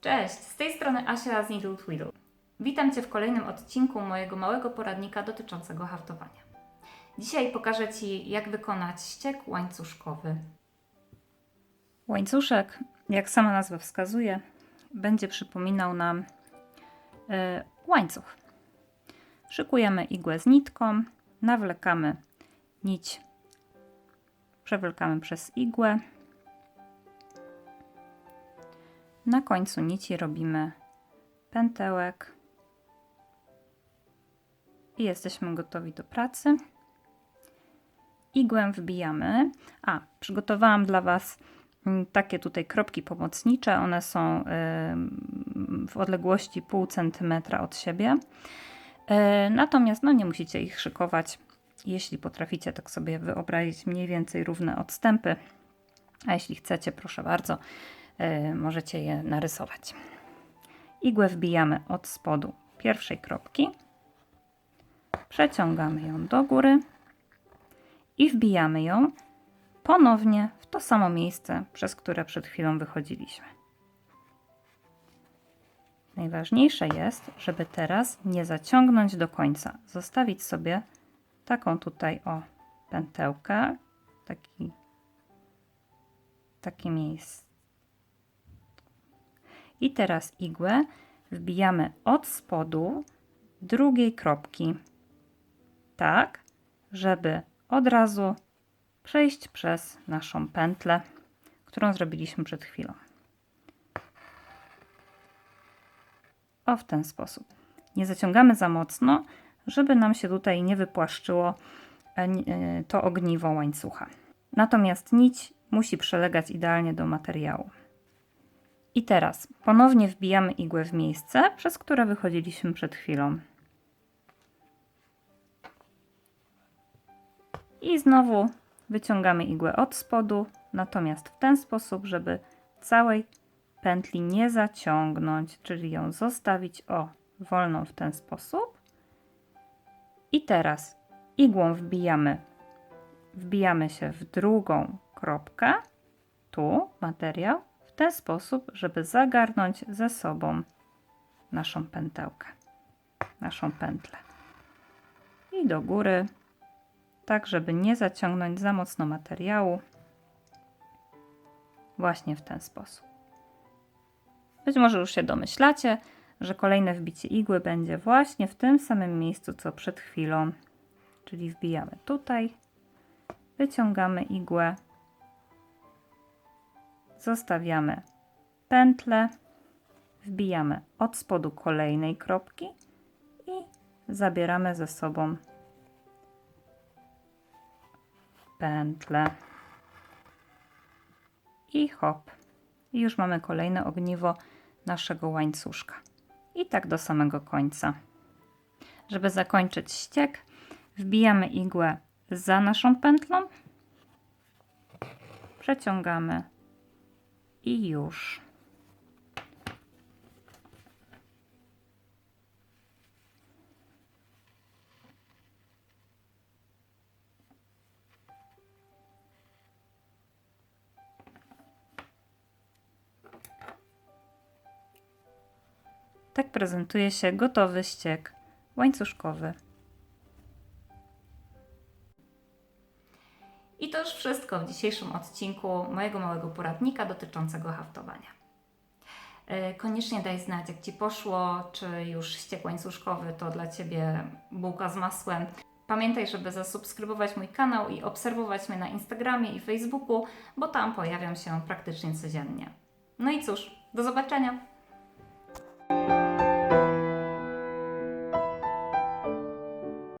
Cześć, z tej strony Asia z Needle Twiddle. Witam Cię w kolejnym odcinku mojego małego poradnika dotyczącego haftowania. Dzisiaj pokażę Ci, jak wykonać ściek łańcuszkowy. Łańcuszek, jak sama nazwa wskazuje, będzie przypominał nam e, łańcuch. Szykujemy igłę z nitką, nawlekamy nić, przewlekamy przez igłę. Na końcu nici robimy pętełek i jesteśmy gotowi do pracy. Igłę wbijamy. A, przygotowałam dla Was mm, takie tutaj kropki pomocnicze. One są w odległości pół centymetra od siebie. Yy, Natomiast no, nie musicie ich szykować. Jeśli potraficie, tak sobie wyobrazić mniej więcej równe odstępy. A jeśli chcecie, proszę bardzo, możecie je narysować. Igłę wbijamy od spodu pierwszej kropki, przeciągamy ją do góry i wbijamy ją ponownie w to samo miejsce, przez które przed chwilą wychodziliśmy. Najważniejsze jest, żeby teraz nie zaciągnąć do końca. Zostawić sobie taką tutaj o pętełkę, taki, takie miejsce. I teraz igłę wbijamy od spodu drugiej kropki, tak, żeby od razu przejść przez naszą pętlę, którą zrobiliśmy przed chwilą. O, w ten sposób. Nie zaciągamy za mocno, żeby nam się tutaj nie wypłaszczyło e, e, to ogniwo łańcucha. Natomiast nić musi przelegać idealnie do materiału. I teraz ponownie wbijamy igłę w miejsce, przez które wychodziliśmy przed chwilą. I znowu wyciągamy igłę od spodu, natomiast w ten sposób, żeby całej pętli nie zaciągnąć, czyli ją zostawić o wolną w ten sposób. I teraz igłą wbijamy, wbijamy się w drugą kropkę, tu materiał, ten sposób, żeby zagarnąć ze sobą naszą pętełkę, naszą pętlę. I do góry, tak żeby nie zaciągnąć za mocno materiału. Właśnie w ten sposób. Być może już się domyślacie, że kolejne wbicie igły będzie właśnie w tym samym miejscu co przed chwilą. Czyli wbijamy tutaj, wyciągamy igłę, zostawiamy pętlę, wbijamy od spodu kolejnej kropki i zabieramy ze sobą pętlę. I hop. I już mamy kolejne ogniwo naszego łańcuszka. I tak do samego końca. Żeby zakończyć ściek, wbijamy igłę za naszą pętlą, przeciągamy i już. Tak prezentuje się gotowy ściek łańcuszkowy. I to już wszystko w dzisiejszym odcinku mojego małego poradnika dotyczącego haftowania. E, Koniecznie daj znać, jak Ci poszło, czy już ściek łańcuszkowy to dla Ciebie bułka z masłem. Pamiętaj, żeby zasubskrybować mój kanał i obserwować mnie na Instagramie i Facebooku, bo tam pojawiam się praktycznie codziennie. No i cóż, do zobaczenia!